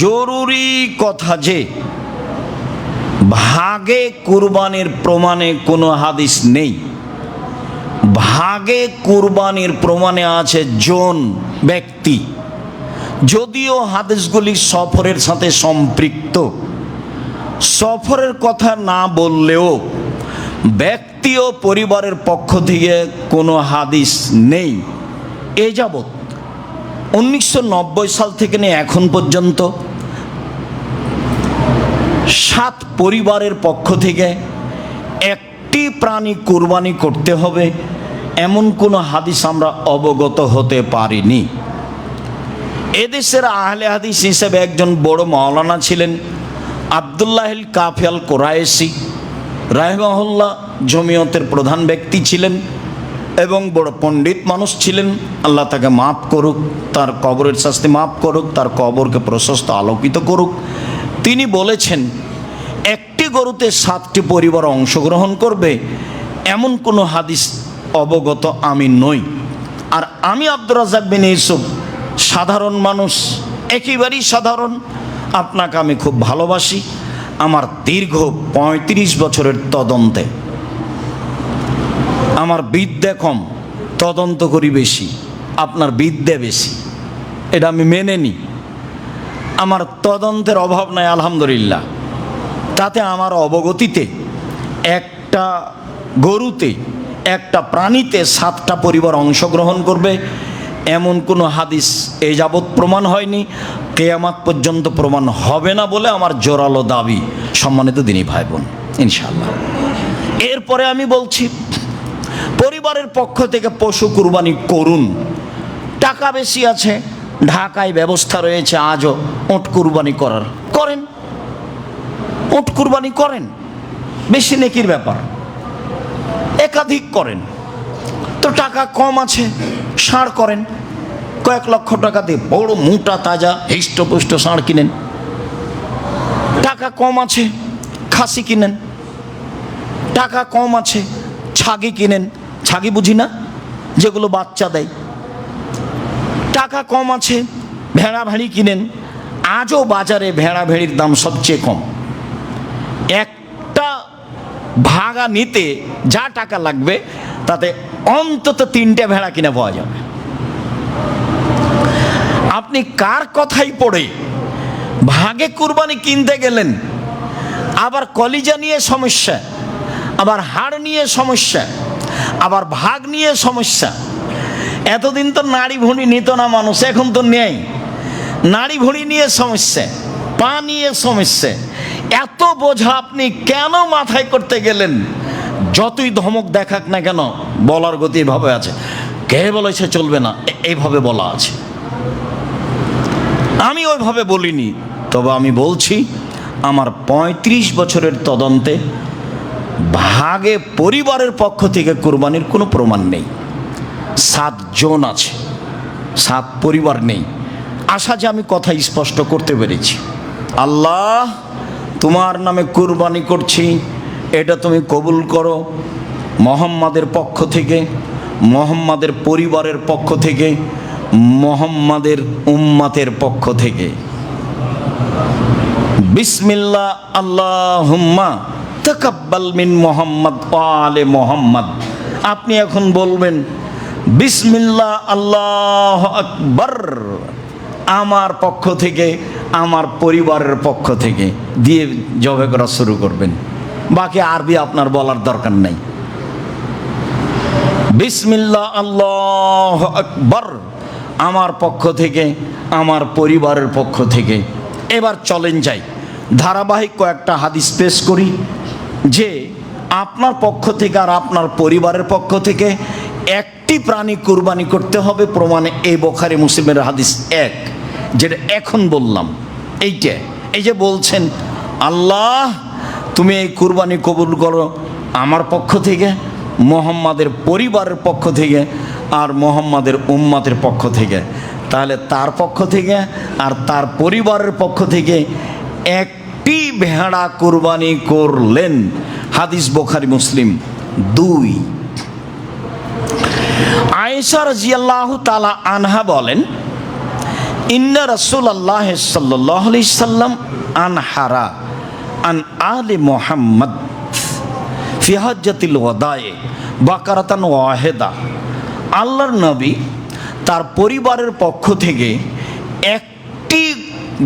জরুরি কথা যে, ভাগে কুরবানির প্রমাণে কোনো হাদিস নেই। ভাগে কুরবানির প্রমাণে আছে জন ব্যক্তি। যদিও হাদিসগুলি সফরের সাথে সম্পৃক্ত। সফরের কথা না বললেও ব্যক্তি ও পরিবারের পক্ষ থেকে কোনো হাদিস নেই। এ যাবৎ উনিশশো নব্বই সাল থেকে নিয়ে এখন পর্যন্ত সাত পরিবারের পক্ষ থেকে একটি প্রাণী কোরবানি করতে হবে, এমন কোনো হাদিস আমরা অবগত হতে পারিনি। এদেশের আহলে হাদিস হিসেবে একজন বড় মাওলানা ছিলেন আবদুল্লাহিল কাফিয়াল কোরায়েসি রাহমহল্লা জমিয়তের প্রধান ব্যক্তি ছিলেন। এবং বড় পণ্ডিত মানুষ ছিলেন। আল্লাহ তাকে মাফ করুক, তার কবরের শাস্তি মাফ করুক, তার কবরকে প্রশস্ত আলোকিত করুক। তিনি বলেছেন, একটি গরুতে সাতটি পরিবার অংশগ্রহণ করবে, এমন কোনো হাদিস অবগত আমি নই। আর আমি আব্দুর রাজাক বিন ইউসুফ, সাধারণ মানুষ, একেবারেই সাধারণ, আপনাকে আমি খুব ভালোবাসি। আমার দীর্ঘ পঁয়ত্রিশ বছরের তদন্তে আমার বিদ্যা কম, তদন্ত করি বেশি, আপনার বিদ্যা বেশি। এটা আমি মেনে নিই আমার তদন্তের অভাব নাই, আলহামদুলিল্লাহ। তাতে আমার অবগতিতে একটা গরুতে, একটা প্রাণীতে সাতটা পরিবার অংশগ্রহণ করবে, এমন কোনো হাদিস এ যাবৎ প্রমাণ হয়নি। কেয়ামাত পর্যন্ত প্রমাণ হবে না বলে আমার জোরালো দাবি সম্মানিত দিনী ভাই বোন ইনশাল্লাহ এরপরে আমি বলছি পরিবারের পক্ষ থেকে পশু কুরবানি করুন। টাকা বেশি আছে, ঢাকায় ব্যবস্থা রয়েছে আজও ওট কুরবানি করার। করেন? ওট কুরবানি করেন? বেশি নেকির ব্যাপার। একাধিক করেন। তো টাকা কম আছে, ষাঁড় করেন। কয়েক লক্ষ টাকা দিয়ে বড় মোটা তাজা হৃষ্টপুষ্ট ষাঁড় কিনেন। টাকা কম আছে, খাসি কিনেন। টাকা কম আছে ছাগি কিনেন। ছাগি বুঝি না? যেগুলো বাচ্চা দেয়। টাকা কম আছে, ভেড়া ভেড়ি কিনেন। আজও বাজারে ভেড়া ভেড়ির দাম সবচেয়ে কম। একটা ভাগা নিতে যা টাকা লাগবে, তাতে অন্তত তিনটে ভেড়া কিনে পাওয়া যাবে। আপনি কার কথাই পড়ে, ভাগে কুরবানি কিনতে গেলেন, আবার কলিজা নিয়ে সমস্যা। আবার হাড় নিয়ে সমস্যা, আবার ভাগ নিয়ে সমস্যা। এতদিন তো নাড়ি ভুঁড়ি নিত না মানুষ, এখন তো নেই। নাড়ি ভুঁড়ি নিয়ে সমস্যা, পা নিয়ে সমস্যা। এত বোঝা আপনি কেন মাথায় করতে গেলেন? যতই ধমক দেখাক না কেন, বলার গতি এভাবে আছে। কে বলেছে চলবে না? এইভাবে বলা আছে। আমি ওইভাবে বলিনি, তবে আমি বলছি, আমার ৩৫ বছরের তদন্তে ভাগে পরিবারের পক্ষ থেকে কোরবানির কোনো প্রমাণ নেই। সাতজন আছে, সাত পরিবার নেই। আশা যে আমি কথা স্পষ্ট করতে পেরেছি। আল্লাহ তোমার নামে কুরবানি করছি, এটা তুমি কবুল করো। মোহাম্মদের পক্ষ থেকে, মোহাম্মদের পরিবারের পক্ষ থেকে, মোহাম্মদের উম্মাতের পক্ষ থেকে। বিসমিল্লা আল্লাহুম্মা। তাকাব্বাল মিন মোহাম্মদ আলে মোহাম্মদ। আপনি এখন বলবেন বিসমিল্লা আল্লাহ আকবর। আমার পক্ষ থেকে, আমার পরিবারের পক্ষ থেকে দিয়ে জবে করা শুরু করবেন। বাকি আরবি আপনার বলার দরকার নাই। বিসমিল্লা আল্লাহ আকবর। আমার পক্ষ থেকে, আমার পরিবারের পক্ষ থেকে। এবার চলেন যাই। ধারাবাহিক কয়েকটা হাদিস পেশ করি। যে আপনার পক্ষ থেকে আর আপনার পরিবারের পক্ষ থেকে একটি প্রাণী কুরবানি করতে হবে প্রমাণে এই বোখারি মুসলিমের হাদিস এক, যেটা এখন বললাম। এইটা এই যে বলছেন, আল্লাহ, তুমি এই কুরবানি কবুল করো আমার পক্ষ থেকে, মোহাম্মদের পরিবারের পক্ষ থেকে আর মোহাম্মদের উম্মাদের পক্ষ থেকে। তাহলে তার পক্ষ থেকে আর তার পরিবারের পক্ষ থেকে একটি ভেড়া কুরবানি করলেন। হাদিস বোখারি, মুসলিম, দুই। আয়েশা রাজিয়াল্লাহ তালা আনহা বলেন, ইন্না রসুল আল্লাহ সাল্লাহ সাল্লাম আনহারা আন আলে মোহাম্মদ ফিহাজ্জাতিল ওয়াদায়ে বাকারাতান ওয়াহেদা। আল্লাহর নবী তার পরিবারের পক্ষ থেকে একটি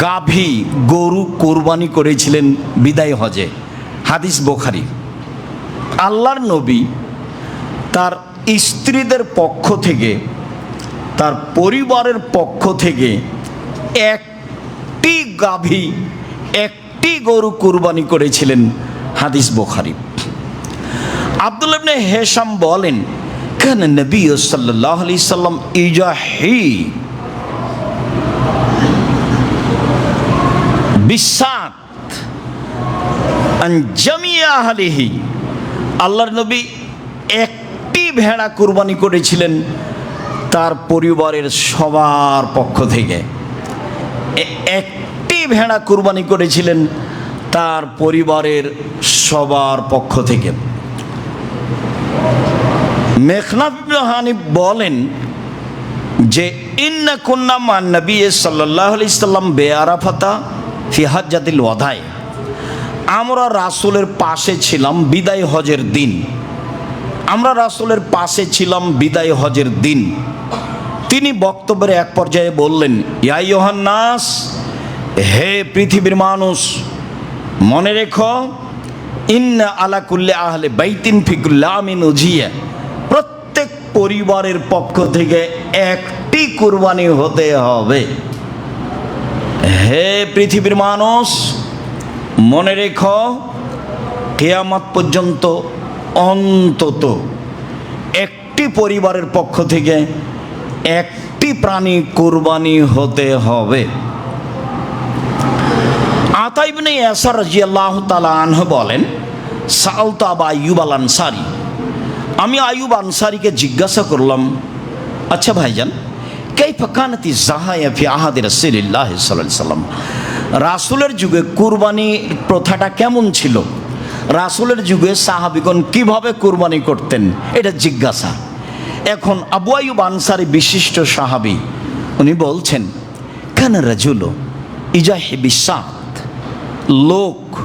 গাভী গরু কোরবানি করেছিলেন বিদায় হজে। হাদিস বোখারি। আল্লাহর নবী তার স্ত্রীদের পক্ষ থেকে, তার পরিবারের পক্ষ থেকে একটি গাভী, একটি গরু কুরবানি করেছিলেন হাদিস বোখারি। আব্দুল হেশাম বলেন, কেন নবী সাল্লাল্লাহু আলাইহি সাল্লাম ইজাহি আহলিহি। আল্লাহর নবী একটি ভেড়া কুরবানি করেছিলেন তার পরিবারের সবার পক্ষ থেকে। একটি ভেড়া কুরবানি করেছিলেন তার পরিবারের সবার পক্ষ থেকে। মেঘনাফ হানিফ বলেন যে ইন্না কুন্না মান নবী সাল্লাহ সাল্লাম বেআরাফাতা ফিহাজ্জাতিল ওয়াদায় আমরা রাসূলের পাশে ছিলাম বিদায় হজের দিন। আমরা রাসূলের পাশে ছিলাম বিদায় হজের দিন। তিনি বক্তব্যের এক পর্যায়ে বললেন, ইয়া ইয়োহান্নাস হে পৃথিবীর মানুষ, মনে রেখো, ইন্না আলা কুল্লে আহলে বাইতিন ফিকুল্লা আমিন উজিয়া। প্রত্যেক পরিবারের পক্ষ থেকে একটি কুরবানি হতে হবে। হে পৃথিবীর মানুষ, মনে রেখো, কেয়ামত পর্যন্ত অন্তত একটি পরিবারের পক্ষ থেকে একটি প্রাণী কুরবানি হতে হবে। আতাইবনে ইয়াসার রাজিয়াল্লাহ তালা আনহ বলেন সালতা বা আইয়ুব আল আনসারি আমি আইয়ুব আনসারিকে জিজ্ঞাসা করলাম আচ্ছা ভাইজান কেই ফকানতি জাহায়া ফি আহাদি রাসূলিল্লাহ সাল্লাল্লাহু আলাইহি সাল্লাম রাসূলের যুগে কুরবানির প্রথাটা কেমন ছিল? রাসূলের যুগে সাহাবিগণ কীভাবে কুরবানি করতেন এটা জিজ্ঞাসা। এখন আবু আনসারি বিশিষ্ট সাহাবী, উনি বলছেন, কেন রাজুলো? ইজাহে বিশ্বাত লোক,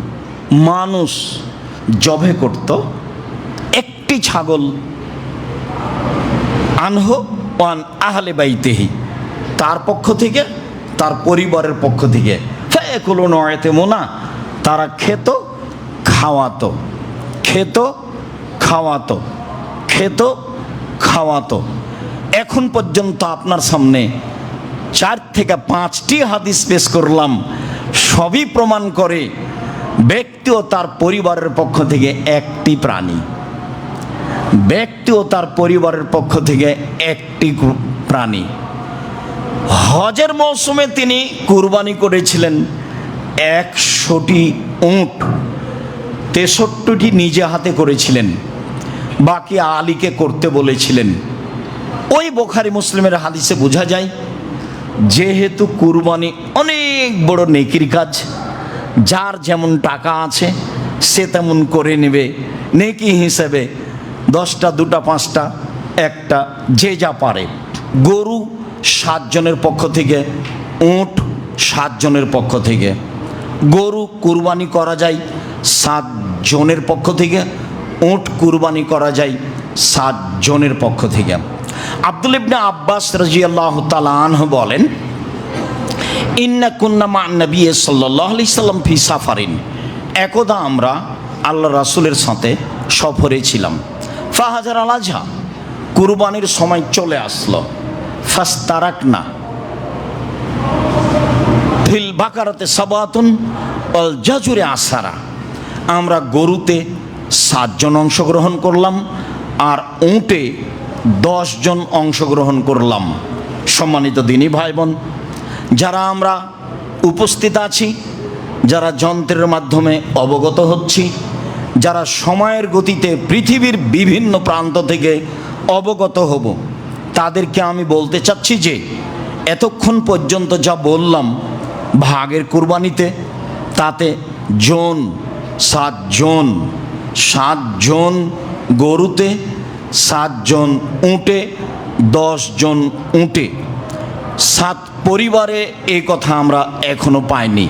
মানুষ জবে করত? একটি ছাগল আনহ ওয়ান আহলে বাইতেহি, তার পক্ষ থেকে, তার পরিবারের পক্ষ থেকে। ফেকুলো নয়তে মোনা, তারা খেত, খাওয়াতো। খেত খাওয়াতো। খেত, খাওয়াতো। এখন পর্যন্ত আপনার সামনে চার থেকে পাঁচটি হাদিস পেশ করলাম। সবই প্রমাণ করে ব্যক্তি ও তার পরিবারের পক্ষ থেকে একটি প্রাণী। ব্যক্তি ও তার পরিবারের পক্ষ থেকে একটি প্রাণী। হজের মৌসুমে তিনি কুরবানি করেছিলেন একশোটি উঁট, তেষট্টিটি নিজে হাতে করেছিলেন, বাকি আলীকে করতে বলেছিলেন। ওই বোখারি মুসলিমের হাদিসে বোঝা যায়, যেহেতু কুরবানি অনেক বড় নেকির কাজ, যার যেমন টাকা আছে, সে তেমন করে নেবে, নেকি হিসেবে দশটা, দুটা, পাঁচটা, একটা, যে যা পারে। গরু সাতজনের পক্ষ থেকে, উঁট সাতজনের পক্ষ থেকে। গরু কুরবানি করা যায় সাত জনের পক্ষ থেকে, উঁট কুরবানি করা যায় সাত জনের পক্ষ থেকে। আব্দুল ইবনে আব্বাস রাজিয়াল্লাহ তালাহ বলেন, ইন্না কুন্না মা নবী সাল্লাহ আলি সাল্লাম ফি সাফারিন। একদা আমরা আল্লাহ রাসুলের সাথে সফরে ছিলাম। ফাহাজার আলাজা কুরবানির সময় চলে আসলো। ফাস্তারাক না ফিল বাকারাতে সাবাতুন অল জাজুরে আসারা। আমরা গরুতে সাতজন অংশগ্রহণ করলাম আর উঁটে জন অংশগ্রহণ করলাম। সম্মানিত দিনী ভাই বোন যারা আমরা উপস্থিত আছি, যারা যন্ত্রের মাধ্যমে অবগত হচ্ছি যারা সময়ের গতিতে পৃথিবীর বিভিন্ন প্রান্ত থেকে অবগত হব, তাদেরকে আমি বলতে চাচ্ছি যে, এতক্ষণ পর্যন্ত যা বললাম ভাগের কুরবানিতে, তাতে জন, সাতজন সাতজন গরুতে, সাতজন উঁটে জন উঁটে। সাত পরিবারে এ কথা আমরা এখনও পাইনি।